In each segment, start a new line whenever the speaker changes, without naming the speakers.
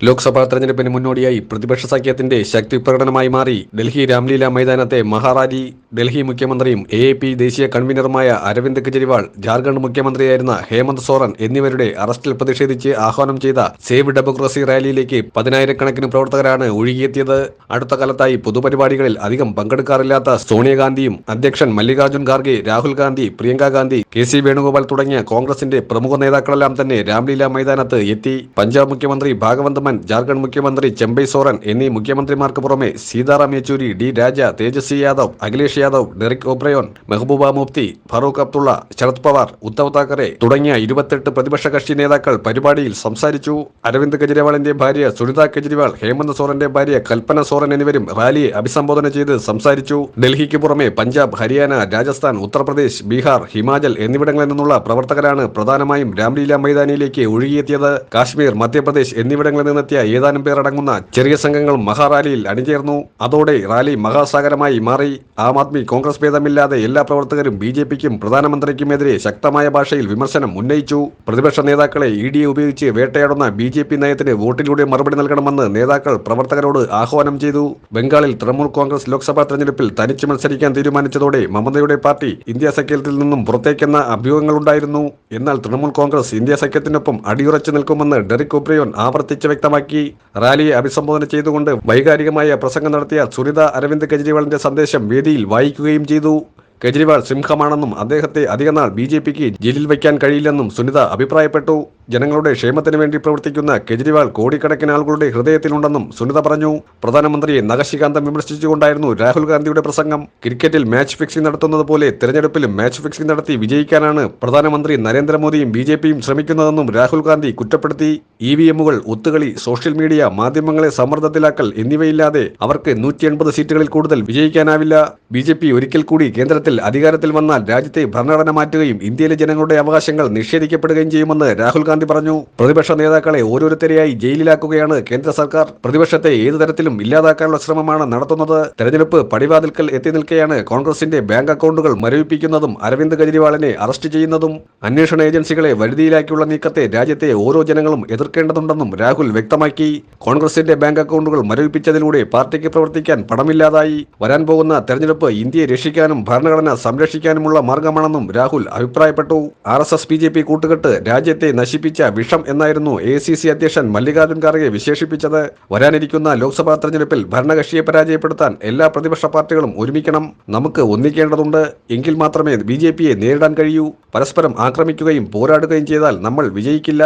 ലോക്സഭാ തെരഞ്ഞെടുപ്പിന് മുന്നോടിയായി പ്രതിപക്ഷ സഖ്യത്തിന്റെ ശക്തി പ്രകടനമായി മാറി ഡൽഹി രാംലീല മൈതാനത്തെ മഹാറാലി ഡൽഹി മുഖ്യമന്ത്രിയും എ ദേശീയ കൺവീനറുമായ അരവിന്ദ് കെജ്രിവാൾ ജാർഖണ്ഡ് മുഖ്യമന്ത്രിയായിരുന്ന ഹേമന്ത് സോറൻ എന്നിവരുടെ അറസ്റ്റിൽ പ്രതിഷേധിച്ച് ആഹ്വാനം ചെയ്ത സേവ് ഡെമോക്രസി റാലിയിലേക്ക് പതിനായിരക്കണക്കിന് പ്രവർത്തകരാണ് ഒഴുകിയെത്തിയത്. അടുത്ത കാലത്തായി പൊതുപരിപാടികളിൽ അധികം പങ്കെടുക്കാറില്ലാത്ത സോണിയാഗാന്ധിയും അധ്യക്ഷൻ മല്ലികാർജുൻ ഖാർഗെ രാഹുൽ ഗാന്ധി പ്രിയങ്ക ഗാന്ധി കെ സി വേണുഗോപാൽ തുടങ്ങിയ കോൺഗ്രസിന്റെ പ്രമുഖ നേതാക്കളെല്ലാം തന്നെ രാംലീല മൈതാനത്ത് എത്തി. പഞ്ചാബ് മുഖ്യമന്ത്രി ഭാഗവന്ത് മാൻ ജാർഖണ്ഡ് മുഖ്യമന്ത്രി ചെമ്പൈ സോറൻ എന്നീ മുഖ്യമന്ത്രിമാർക്ക് പുറമെ സീതാറാം യെച്ചൂരി ഡി രാജ തേജസ്വി യാദവ് അഖിലേഷ് യാദവ് ഡെറിക് ഒബ്രയോൻ മെഹബൂബ മുഫ്തി ഫറൂഖ് അബ്ദുള്ള ശരത് പവാർ ഉദ്ധവ് താക്കറെ തുടങ്ങിയ ഇരുപത്തെട്ട് പ്രതിപക്ഷ കക്ഷി നേതാക്കൾ പരിപാടിയിൽ സംസാരിച്ചു. അരവിന്ദ് കെജ്രിവാളിന്റെ ഭാര്യ സുനിത കെജ്രിവാൾ ഹേമന്ത് സോറന്റെ ഭാര്യ കൽപ്പന സോറൻ എന്നിവരും റാലിയെ അഭിസംബോധന ചെയ്ത് സംസാരിച്ചു. ഡൽഹിക്ക് പുറമെ പഞ്ചാബ് ഹരിയാന രാജസ്ഥാൻ ഉത്തർപ്രദേശ് ബീഹാർ ഹിമാചൽ എന്നിവിടങ്ങളിൽ നിന്നുള്ള പ്രവർത്തകരാണ് പ്രധാനമായും രാംലീല മൈതാനിയിലേക്ക് ഒഴുകിയെത്തിയത്. കാശ്മീർ മധ്യപ്രദേശ് എന്നിവിടങ്ങളിൽ നിന്നെത്തിയ ഏതാനും പേരടങ്ങുന്ന ചെറിയ സംഘങ്ങൾ മഹാറാലിയിൽ അണിചേർന്നു. അതോടെ റാലി മഹാസാഗരമായി മാറി. ആം ആദ്മി കോൺഗ്രസ് ഭേദമില്ലാതെ എല്ലാ പ്രവർത്തകരും ബി ജെ പിക്കും പ്രധാനമന്ത്രിക്കുമെതിരെ ശക്തമായ ഭാഷയിൽ വിമർശനം ഉന്നയിച്ചു. പ്രതിപക്ഷ നേതാക്കളെ ഇ ഡി ഉപയോഗിച്ച് വേട്ടയാടുന്ന ബി ജെ പി നയത്തിന് വോട്ടിലൂടെ മറുപടി നൽകണമെന്ന് നേതാക്കൾ പ്രവർത്തകരോട് ആഹ്വാനം ചെയ്തു. ബംഗാളിൽ തൃണമൂൽ കോൺഗ്രസ് ലോക്സഭാ തെരഞ്ഞെടുപ്പിൽ തനിച്ച് മത്സരിക്കാൻ തീരുമാനിച്ചതോടെ മമതയുടെ പാർട്ടി ഇന്ത്യ സഖ്യത്തിൽ നിന്നും പുറത്തേക്കെന്ന അഭ്യൂഹങ്ങളുണ്ടായിരുന്നു. എന്നാൽ തൃണമൂൽ കോൺഗ്രസ് ഇന്ത്യ സഖ്യത്തിനൊപ്പം അടിയുറച്ചു നിൽക്കുമെന്ന് ഡെറിക് ഒബ്രിയോൻ ആവർത്തിച്ച് വ്യക്തമാക്കി. റാലിയെ അഭിസംബോധന ചെയ്തുകൊണ്ട് വൈകാരികമായ പ്രസംഗം നടത്തിയ സുനിത അരവിന്ദ് കെജ്രിവാളിന്റെ സന്ദേശം വേദിയിൽ വായിക്കുകയും ചെയ്തു. കെജ്രിവാൾ സിംഹമാണെന്നും അദ്ദേഹത്തെ അധികനാൾ ബി ജെ പിക്ക് ജയിലിൽ വയ്ക്കാൻ കഴിയില്ലെന്നും സുനിത അഭിപ്രായപ്പെട്ടു. ജനങ്ങളുടെ ക്ഷേമത്തിന് വേണ്ടി പ്രവർത്തിക്കുന്ന കെജ്രിവാൾ കോടിക്കണക്കിന് ആളുകളുടെ ഹൃദയത്തിലുണ്ടെന്നും സുനിത പറഞ്ഞു. പ്രധാനമന്ത്രിയെ നഖശികാന്തം വിമർശിച്ചുകൊണ്ടായിരുന്നു രാഹുൽ ഗാന്ധിയുടെ പ്രസംഗം. ക്രിക്കറ്റിൽ മാച്ച് ഫിക്സിംഗ് നടത്തുന്നത് പോലെ തെരഞ്ഞെടുപ്പിലും മാച്ച് ഫിക്സിംഗ് നടത്തി വിജയിക്കാനാണ് പ്രധാനമന്ത്രി നരേന്ദ്രമോദിയും ബി ജെ പിയും ശ്രമിക്കുന്നതെന്നും രാഹുൽ ഗാന്ധി കുറ്റപ്പെടുത്തി. ഇ വി എമ്മുകൾ ഒത്തുകളി സോഷ്യൽ മീഡിയ മാധ്യമങ്ങളെ സമ്മർദ്ദത്തിലാക്കൽ എന്നിവയില്ലാതെ അവർക്ക് നൂറ്റി എൺപത് സീറ്റുകളിൽ കൂടുതൽ വിജയിക്കാനാവില്ല. ബി ജെ പി ഒരിക്കൽ കൂടി കേന്ദ്രത്തിൽ അധികാരത്തിൽ വന്നാൽ രാജ്യത്തെ ഭരണഘടന മാറ്റുകയും ഇന്ത്യയിലെ ജനങ്ങളുടെ അവകാശങ്ങൾ നിഷേധിക്കപ്പെടുകയും ചെയ്യുമെന്ന് രാഹുൽ ഗാന്ധി പറഞ്ഞു. പ്രതിപക്ഷ നേതാക്കളെ ഓരോരുത്തരെയായി ജയിലിലാക്കുകയാണ് കേന്ദ്ര സർക്കാർ. പ്രതിപക്ഷത്തെ ഏതു തരത്തിലും ഇല്ലാതാക്കാനുള്ള ശ്രമമാണ് നടത്തുന്നത്. തെരഞ്ഞെടുപ്പ് പടിവാതിൽക്കൽ എത്തി നിൽക്കെയാണ് കോൺഗ്രസിന്റെ ബാങ്ക് അക്കൗണ്ടുകൾ മരവിപ്പിക്കുന്നതും അരവിന്ദ് കെജ്രിവാളിനെ അറസ്റ്റ് ചെയ്യുന്നതും. അന്വേഷണ ഏജൻസികളെ വരുതിയിലാക്കിയുള്ള നീക്കത്തെ രാജ്യത്തെ ഓരോ ജനങ്ങളും എതിർക്കേണ്ടതുണ്ടെന്നും രാഹുൽ വ്യക്തമാക്കി. കോൺഗ്രസിന്റെ ബാങ്ക് അക്കൗണ്ടുകൾ മരവിപ്പിച്ചതിലൂടെ പാർട്ടിക്ക് പ്രവർത്തിക്കാൻ പണമില്ലാതായി. വരാൻ പോകുന്ന തെരഞ്ഞെടുപ്പ് ഇന്ത്യയെ രക്ഷിക്കാനും ഭരണഘടന സംരക്ഷിക്കാനുമുള്ള മാർഗമാണെന്നും രാഹുൽ അഭിപ്രായപ്പെട്ടു. R S S B J P കൂട്ടുകെട്ട് രാജ്യത്തെ നശിപ്പിച്ച വിഷം എന്നായിരുന്നു എ സി സി അധ്യക്ഷൻ മല്ലികാർജുൻ ഖാർഗെ വിശേഷിപ്പിച്ചത്. വരാനിരിക്കുന്ന ലോക്സഭാ തെരഞ്ഞെടുപ്പിൽ ഭരണകക്ഷിയെ പരാജയപ്പെടുത്താൻ എല്ലാ പ്രതിപക്ഷ പാർട്ടികളും ഒരുമിക്കണം. നമുക്ക് ഒന്നിക്കേണ്ടതുണ്ട്. എങ്കിൽ മാത്രമേ ബി ജെ പിയെ നേരിടാൻ കഴിയൂ. പരസ്പരം ആക്രമിക്കുകയും പോരാടുകയും ചെയ്താൽ നമ്മൾ വിജയിക്കില്ല.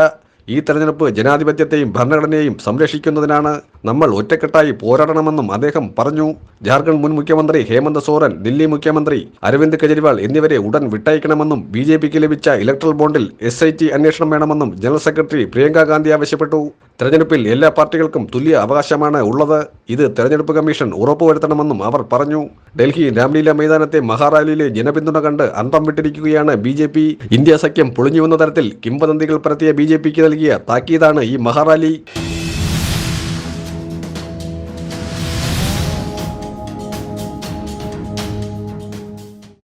ഈ തെരഞ്ഞെടുപ്പ് ജനാധിപത്യത്തെയും ഭരണഘടനയെയും സംരക്ഷിക്കുന്നതിനാണ്. നമ്മൾ ഒറ്റക്കെട്ടായി പോരാടണമെന്നും അദ്ദേഹം പറഞ്ഞു. ജാർഖണ്ഡ് മുൻ മുഖ്യമന്ത്രി ഹേമന്ത് സോറൻ ദില്ലി മുഖ്യമന്ത്രി അരവിന്ദ് കെജ്രിവാൾ എന്നിവരെ ഉടൻ വിട്ടയക്കണമെന്നും ബി ജെ പിക്ക് ലഭിച്ച ഇലക്ട്രൽ ബോണ്ടിൽ എസ് ഐ ടി അന്വേഷണം വേണമെന്നും ജനറൽ സെക്രട്ടറി പ്രിയങ്കാ ഗാന്ധി ആവശ്യപ്പെട്ടു. തെരഞ്ഞെടുപ്പിൽ എല്ലാ പാർട്ടികൾക്കും തുല്യ അവകാശമാണ് ഉള്ളത്. ഇത് തെരഞ്ഞെടുപ്പ് കമ്മീഷൻ ഉറപ്പുവരുത്തണമെന്നും അവർ പറഞ്ഞു. ഡൽഹി രാംലീല മൈതാനത്തെ മഹാറാലിയിലെ ജനപിന്തുണ കണ്ട് അന്തം വിട്ടിരിക്കുകയാണ് ബി ജെ പി. ഇന്ത്യ സഖ്യം പൊളിഞ്ഞുവെന്ന തരത്തിൽ കിംവദന്തികൾ പരത്തിയ ബി ജെ പിക്ക് നൽകിയ താക്കീതാണ് ഈ മഹാറാലി.